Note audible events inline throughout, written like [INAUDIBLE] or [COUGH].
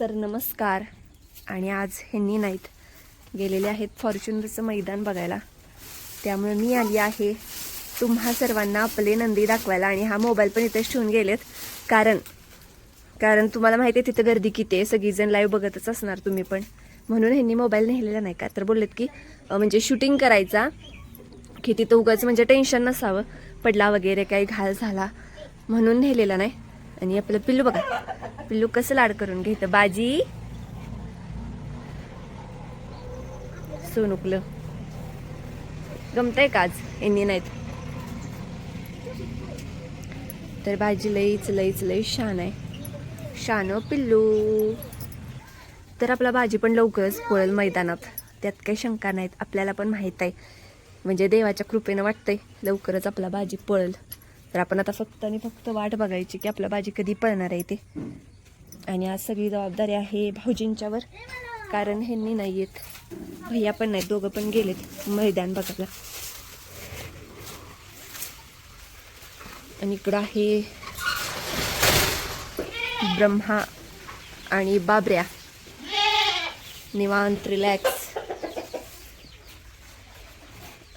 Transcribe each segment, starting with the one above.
तर नमस्कार. आणि आज ह्यांनी नाहीत गेलेले आहेत फॉर्च्युनरचं मैदान बघायला. त्यामुळे मी आली आहे तुम्हा सर्वांना आपले नंदी दाखवायला आणि हा मोबाईल पण इथेच ठेवून गेलेत. कारण कारण तुम्हाला माहिती आहे तिथं गर्दी किती आहे. सगळीजण लाईव्ह बघतच असणार तुम्ही पण. म्हणून ह्यांनी मोबाईल नेलेला नाही का? तर बोललेत की म्हणजे शूटिंग करायचा. की तिथं उगाच म्हणजे टेन्शन नसावं. पडला वगैरे काही घाल झाला. म्हणून नेलेला नाही. आणि आपलं पिल्लू बघा. पिल्लू कसं लाड करून घेतं. बाजी. सोनुकलं. गमतंय का आज? यांनी नाहीत. तर बाजी लईच लईच लई शान आहे. शान हो पिल्लू. तर आपला भाजी पण लवकरच पळेल मैदानात. त्यात काही शंका नाहीत. आपल्याला पण माहीत आहे. म्हणजे देवाच्या कृपेनं वाटतंय लवकरच आपला भाजी पळेल. तर आपण आता फक्त आणि फक्त वाट बघायची की आपला भाजी कधी पळणार आहे ते. आणि आज सगळी जबाबदारी आहे भाऊजींच्यावर कारण ह्यांनी नाही येत. भैया पण नाहीत दोघं पण गेलेत. मैदान बघायला आणि इकडं आहे ब्रह्मा आणि बाबऱ्या. निवांत रिलॅक्स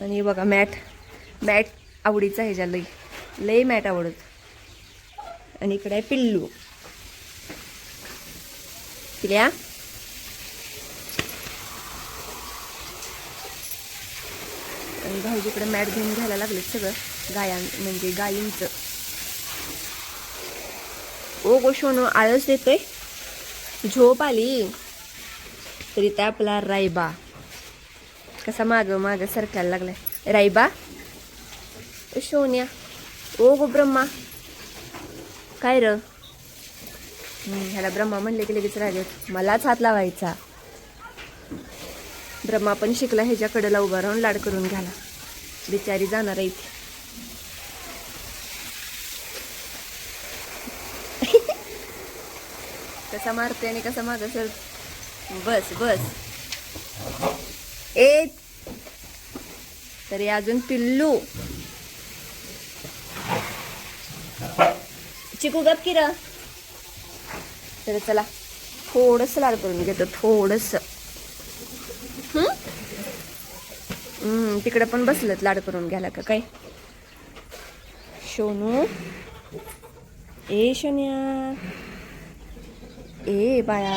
आणि बघा मॅट मॅट आवडीचा ह्याच्या लई लई मॅट आवडत. आणि इकडे आहे पिल्लू. पिल्या? आणि भाऊजीकडे मॅट घेऊन घ्यायला लागले सगळं. गायां म्हणजे गायींचं. ओ गोशोनो आळस देतोय? झोप आली? तरी त्या आपला रायबा. कसा माग माग सरकायला लागलाय. रायबा? सोन्या. ओ गो ब्रह्मा. काय र? ह्याला ब्रह्मा म्हणले की लगेच राहिलेत मलाच हात लावायचा. ब्रह्मा पण शिकला ह्याच्याकडे उभा राहून लाड करून घ्याला बिचारी जाणार आहे इथे. [LAUGHS] कसा मारते आणि कसा माग सर. बस बस. ए! तरी अजून पिल्लू. चिकू गप किर तर चला थोडस लाड करून घेतो थोडस. हम्म तिकडे पण बसलत लाड करून घ्यायला का काय? शोनू? ए शोन्या. ए बाया.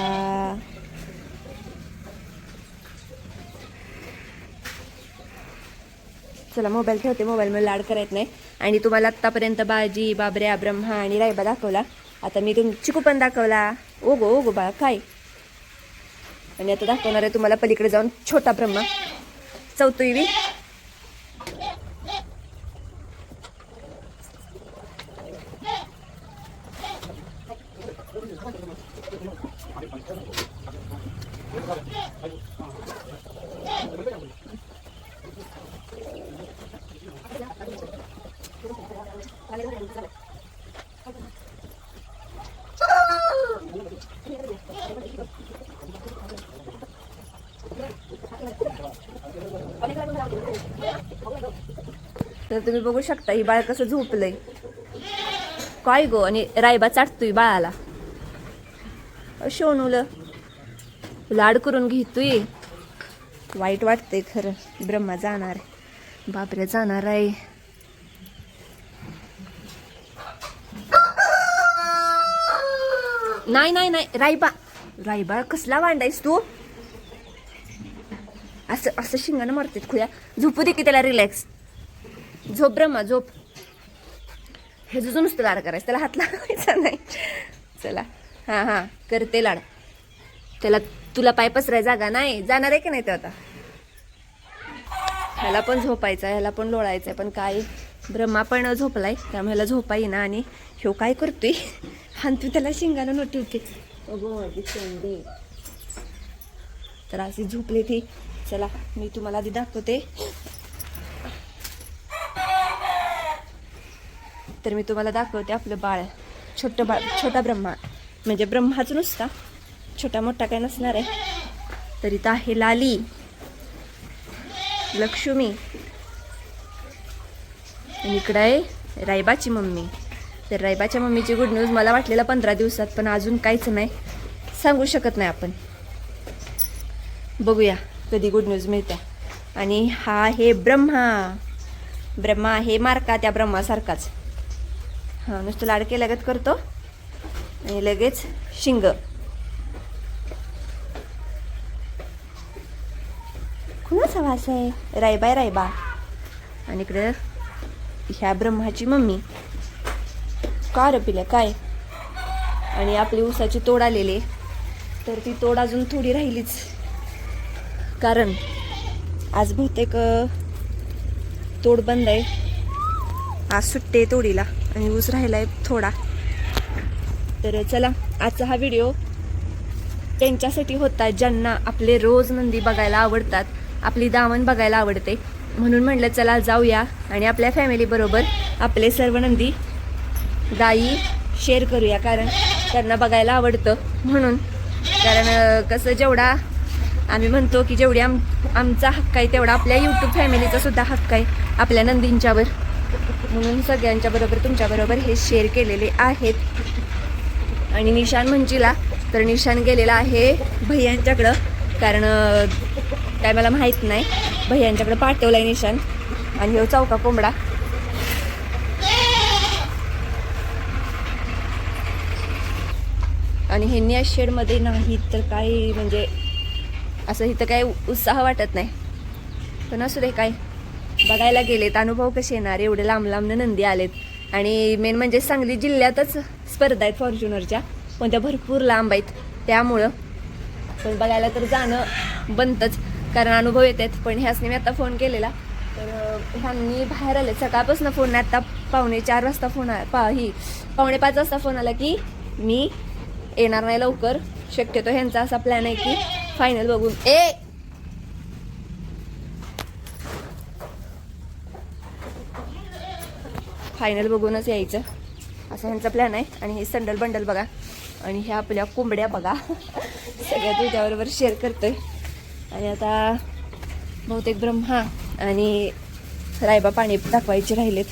चला मोबाईल ठेवते मोबाईलमध्ये लाड करायचं नाही. आणि तुम्हाला आत्तापर्यंत बाजी बाबऱ्या ब्रह्मा आणि रायबा दाखवला. आता मी तुम चिकू पण दाखवला. ओ गो ओ गो बाळा काय? आणि आता दाखवणार आहे तुम्हाला पलीकडे जाऊन छोटा ब्रह्मा. चौथी तर तुम्ही बघू शकता ही बाळ कसं झोपलंय. काय गो आणि रायबा चाटतोय बाळाला. शोनूल लाड करून घेतोय. वाईट वाटतंय खरं. ब्रह्मा जाणार आहे. बापरे जाणार आहे. नाही नाही नाही. रायबा. रायबा कसला वांडायस तू? असं असं शिंगानं मारतेत खुया. झोपू दे की त्याला रिलॅक्स झोप ब्रह्मा झोप. हे तुझं नुसतं लाड करायचं. त्याला हात लावायचा नाही. चला. हां हां. करते लाड. त्याला तुला पाय पसराय जागा नाही. जाणार आहे की नाही ते आता? ह्याला पण झोपायचं आहे. ह्याला पण लोळायचं आहे. पण काय? ब्रह्मा पण झोपलाय. त्यामुळे ह्याला झोपाई ना आणि ह्यो काय करतोय? आणि तू त्याला शिंगानं नोटी होते अगो माझी शेंडी. तर अशी झोपली ती चला मी तुम्हाला आधी दाखवते. तर मी तुम्हाला दाखवते आपलं बाळ. छोटं बाळ छोटा ब्रह्मा. म्हणजे ब्रह्माच नुसता. छोटा मोठा काय नसणार आहे. तर इथं आहे लाली. लक्ष्मी. इकडं आहे रायबाची मम्मी. तर रायबाच्या मम्मीची गुड न्यूज मला वाटलेलं पंधरा दिवसात पण अजून काहीच नाही. सांगू शकत नाही आपण. बघूया कधी गुड न्यूज मिळते. आणि हा आहे ब्रह्मा. ब्रह्मा आहे मारका त्या ब्रह्मासारखाच. हां नुसतं लाडके लगत करतो. आणि लगेच शिंग. कुणाचा वास आहे? रायबाय रायबा आणि इकडं ह्या ब्रह्माची मम्मी. का रे पिल्या काय? आणि आपली ऊसाची तोड आलेली तर ती तोड अजून थोडी राहिलीच. कारण आज बहुतेक तोड बंद आहे. आज सुट्टे तोडीला आणि ऊस राहिला आहे थोडा. तर चला आजचा हा व्हिडिओ त्यांच्यासाठी होता ज्यांना आपले रोज नंदी बघायला आवडतात आपली दामन बघायला आवडते. म्हणून म्हटलं चला जाऊया आणि आपल्या फॅमिलीबरोबर आपले सर्व नंदी गायी शेअर करूया कारण त्यांना बघायला आवडतं म्हणून. कारण कसं जेवढा आम्ही म्हणतो की जेवढी आम आमचा हक्क आहे तेवढा आपल्या यूट्यूब फॅमिलीचा सुद्धा हक्क आहे आपल्या नंदींच्यावर. म्हणून सगळ्यांच्या बरोबर तुमच्याबरोबर हे शेअर केलेले आहेत. आणि निशान म्हणजीला तर निशान गेलेला आहे भैयांच्याकडं. कारण काय मला माहीत नाही. भैयांच्याकडं पाठवलं आहे निशान. आणि हो चौका कोंबडा. आणि ह्यांनी या शेडमध्ये नाहीत तर काय म्हणजे असं इथं काय उत्साह वाटत नाही. पण असू दे काय. बघायला गेलेत अनुभव कसे येणार? एवढे लांब लांबनं नंदी आलेत. आणि मेन म्हणजे सांगली जिल्ह्यातच स्पर्धा आहेत फॉर्च्युनरच्या. पण त्या भरपूर लांब आहेत. त्यामुळं पण बघायला तर जाणं बनतंच. कारण अनुभव येत आहेत पण ह्यासने मी आता फोन केलेला. तर ह्यांनी बाहेर आले सकाळपासून फोन आत्ता आता पावणे चार वाजता फोन आला पा ही पावणे पाच वाजता फोन आला की मी येणार नाही लवकर. शक्यतो ह्यांचा असा प्लॅन आहे की फायनल बघून. ए! फायनल बघूनच यायचं. असा ह्यांचा प्लॅन आहे. आणि हे संडल बंडल बघा. आणि ह्या आपल्या कोंबड्या बघा. सगळ्या तुझ्याबरोबर शेअर करतोय. आणि आता बहुतेक ब्रह्मा आणि रायबा पाणी दाखवायचे राहिलेत.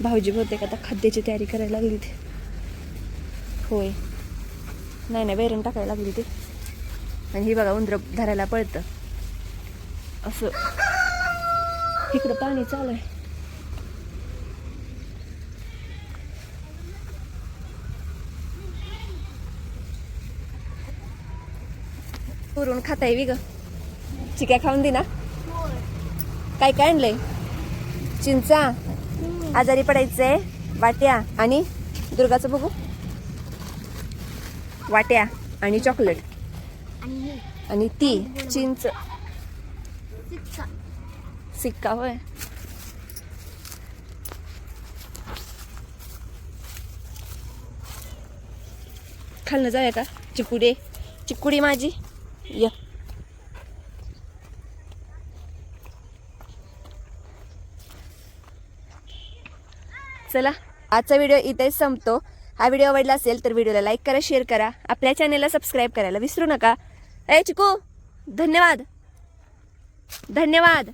भाऊजी बहुतेक आता खाद्याची तयारी करायला लागलीत. होय. नाही नाही वैरण टाकायला लागली ती. आणि ही बघा उंदर धरायला पळतं. असं. इकडं पाणी चालू आहे. पुरून खाताय वी ग. चिक्या खाऊन दे ना. काय काय आणलंय? चिंचा आजारी पडायचंय वाट्या आणि दुर्गाचं बघू. वाट्या आणि चॉकलेट. आणि ती चिंच. सिक्का. सिक्का होय. खालनं जाऊया का? चिकुडे चिकुडी माझी. य. चला आजचा व्हिडिओ इथेच संपतो. हा व्हिडिओ आवडला असेल तर व्हिडिओला लाईक करा शेअर करा. आपल्या चॅनेलला सबस्क्राईब करायला विसरू नका. ए चिकू! धन्यवाद. धन्यवाद.